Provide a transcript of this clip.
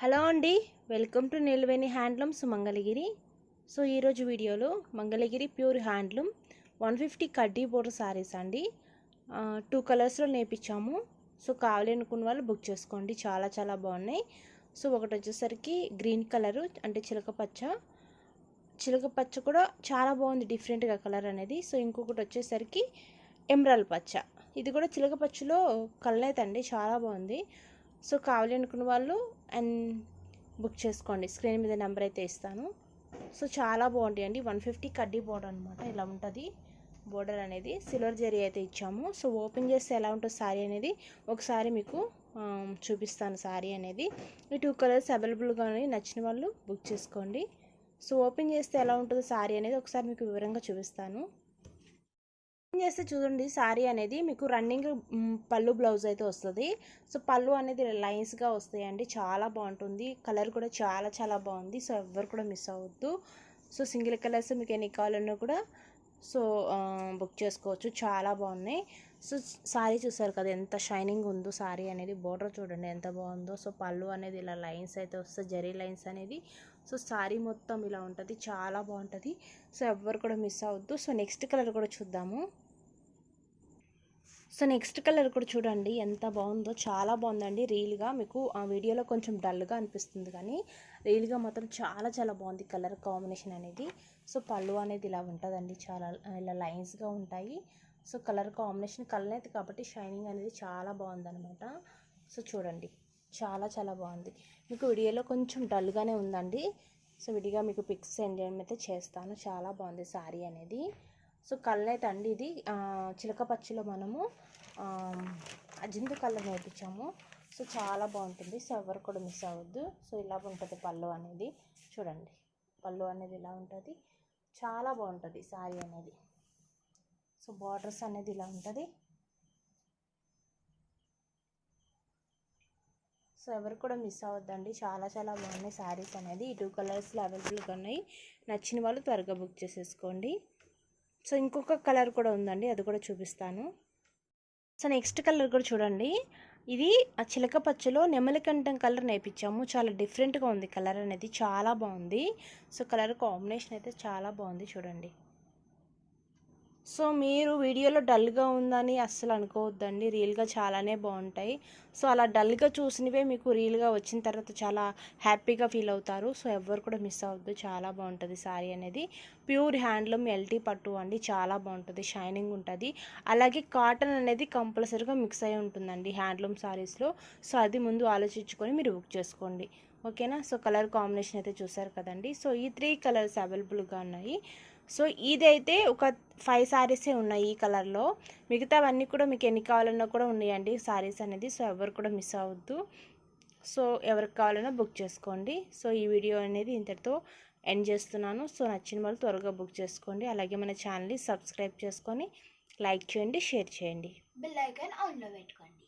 Hello అండి welcome to Nilveni handlooms Mangalagiri so ఈరోజు వీడియోలో Mangalagiri pure handloom one fifty కడ్డీ బోర్డర్ శారీస్ అండి. టూ కలర్స్లో నేర్పించాము. సో కావాలి అనుకున్న వాళ్ళు బుక్ చేసుకోండి. చాలా చాలా బాగున్నాయి. సో ఒకటి వచ్చేసరికి గ్రీన్ కలరు అంటే చిలక పచ్చ. చిలక పచ్చ కూడా చాలా బాగుంది డిఫరెంట్గా కలర్ అనేది. సో ఇంకొకటి వచ్చేసరికి ఎమరాల్ పచ్చ. ఇది కూడా చిలక పచ్చలో అయితే అండి చాలా బాగుంది. సో కావాలి అనుకున్న వాళ్ళు అండ్ బుక్ చేసుకోండి. స్క్రీన్ మీద నెంబర్ అయితే ఇస్తాను. సో చాలా బాగుంటాయి అండి వన్ ఫిఫ్టీ కడ్డీ బోర్డర్ అనమాట ఇలా ఉంటుంది. బోర్డర్ అనేది సిల్వర్ జరీ అయితే ఇచ్చాము. సో ఓపెన్ చేస్తే ఎలా ఉంటుంది శారీ అనేది ఒకసారి మీకు చూపిస్తాను శారీ అనేది. ఈ టూ కలర్స్ అవైలబుల్గా ఉన్నాయి. నచ్చిన వాళ్ళు బుక్ చేసుకోండి. సో ఓపెన్ చేస్తే ఎలా ఉంటుందో శారీ అనేది ఒకసారి మీకు వివరంగా చూపిస్తాను. ఓపెన్ చేస్తే చూడండి శారీ అనేది మీకు రన్నింగ్ పళ్ళు బ్లౌజ్ అయితే వస్తుంది. సో పళ్ళు అనేది లైన్స్గా వస్తాయండి. చాలా బాగుంటుంది. కలర్ కూడా చాలా చాలా బాగుంది. సో ఎవ్వరు కూడా మిస్ అవ్వద్దు. సో సింగిల్ కలర్స్ మీకు ఎన్ని కావాలన్నా కూడా సో బుక్ చేసుకోవచ్చు. చాలా బాగున్నాయి. సో శారీ చూసారు కదా ఎంత షైనింగ్ ఉందో శారీ అనేది. బోర్డర్ చూడండి ఎంత బాగుందో. సో పళ్ళు అనేది ఇలా లైన్స్ అయితే వస్తాయి. జరీ లైన్స్ అనేది. సో శారీ మొత్తం ఇలా ఉంటుంది. చాలా బాగుంటుంది. సో ఎవ్వరు కూడా మిస్ అవ్వద్దు. సో నెక్స్ట్ కలర్ కూడా చూద్దాము. సో నెక్స్ట్ కలర్ కూడా చూడండి ఎంత బాగుందో. చాలా బాగుందండి. రీల్గా మీకు ఆ వీడియోలో కొంచెం డల్గా అనిపిస్తుంది కానీ రీల్గా మాత్రం చాలా చాలా బాగుంది కలర్ కాంబినేషన్ అనేది. సో పళ్ళు అనేది ఇలా ఉంటుందండి చాలా ఇలా లైన్స్గా ఉంటాయి. సో కలర్ కాంబినేషన్ కలర్ అయితే కాబట్టి షైనింగ్ అనేది చాలా బాగుందనమాట సో చూడండి చాలా చాలా బాగుంది. మీకు వీడియోలో కొంచెం డల్గానే ఉందండి. సో విడిగా మీకు పిక్స్ సెండ్ చేయడం అయితే చేస్తాను. చాలా బాగుంది శారీ అనేది. సో కళ్ళనే అయితే అండి ఇది. చిలక పచ్చిలో మనము అజింత కళ్ళ నేర్పించాము. సో చాలా బాగుంటుంది. సో ఎవరు కూడా మిస్ అవ్వద్దు. సో ఇలా ఉంటుంది పళ్ళు అనేది. చూడండి. పళ్ళు అనేది ఇలా ఉంటుంది. చాలా బాగుంటుంది శారీ అనేది. సో బార్డర్స్ అనేది ఇలా ఉంటుంది. సో ఎవరు కూడా మిస్ అవ్వద్దండి. చాలా చాలా బాగున్నాయి శారీస్ అనేది. ఈ టూ కలర్స్లో అవైలబుల్గా ఉన్నాయి. నచ్చిన వాళ్ళు త్వరగా బుక్ చేసేసుకోండి. సో ఇంకొక కలర్ కూడా ఉందండి. అది కూడా చూపిస్తాను. సో నెక్స్ట్ కలర్ కూడా చూడండి. ఇది ఆ చిలక పచ్చలో నెమలికంఠం కలర్ నేర్పించాము. చాలా డిఫరెంట్గా ఉంది కలర్ అనేది. చాలా బాగుంది. సో కలర్ కాంబినేషన్ అయితే చాలా బాగుంది చూడండి. సో మీరు వీడియోలో డల్గా ఉందని అస్సలు అనుకోవద్దండి. రియల్గా చాలానే బాగుంటాయి. సో అలా డల్గా చూసినవే మీకు రియల్గా వచ్చిన తర్వాత చాలా హ్యాపీగా ఫీల్ అవుతారు. సో ఎవ్వరు కూడా మిస్ అవ్వద్దు. చాలా బాగుంటుంది శారీ అనేది. ప్యూర్ హ్యాండ్లూమ్ ఎల్టీ పట్టు అండి. చాలా బాగుంటుంది. షైనింగ్ ఉంటుంది. అలాగే కాటన్ అనేది కంపల్సరీగా మిక్స్ అయి ఉంటుందండి హ్యాండ్లూమ్ శారీస్లో సో అది ముందు ఆలోచించుకొని మీరు బుక్ చేసుకోండి. ఓకేనా? సో కలర్ కాంబినేషన్ అయితే చూసారు కదండి. సో ఈ త్రీ కలర్స్ అవైలబుల్గా ఉన్నాయి. సో ఇదైతే ఒక ఫైవ్ శారీసే ఉన్నాయి ఈ కలర్లో. మిగతావన్నీ కూడా మీకు ఎన్ని కావాలన్నా కూడా ఉన్నాయండి శారీస్ అనేది. సో ఎవరు కూడా మిస్ అవ్వద్దు. సో ఎవరికి కావాలన్నా బుక్ చేసుకోండి. సో ఈ వీడియో అనేది ఇంతటితో ఎండ్ చేస్తున్నాను. సో నచ్చిన వాళ్ళు త్వరగా బుక్ చేసుకోండి. అలాగే మన ఛానల్ని సబ్స్క్రైబ్ చేసుకొని లైక్ చేయండి షేర్ చేయండి. బెల్ ఐకాన్ ఆన్లో పెట్టుకోండి.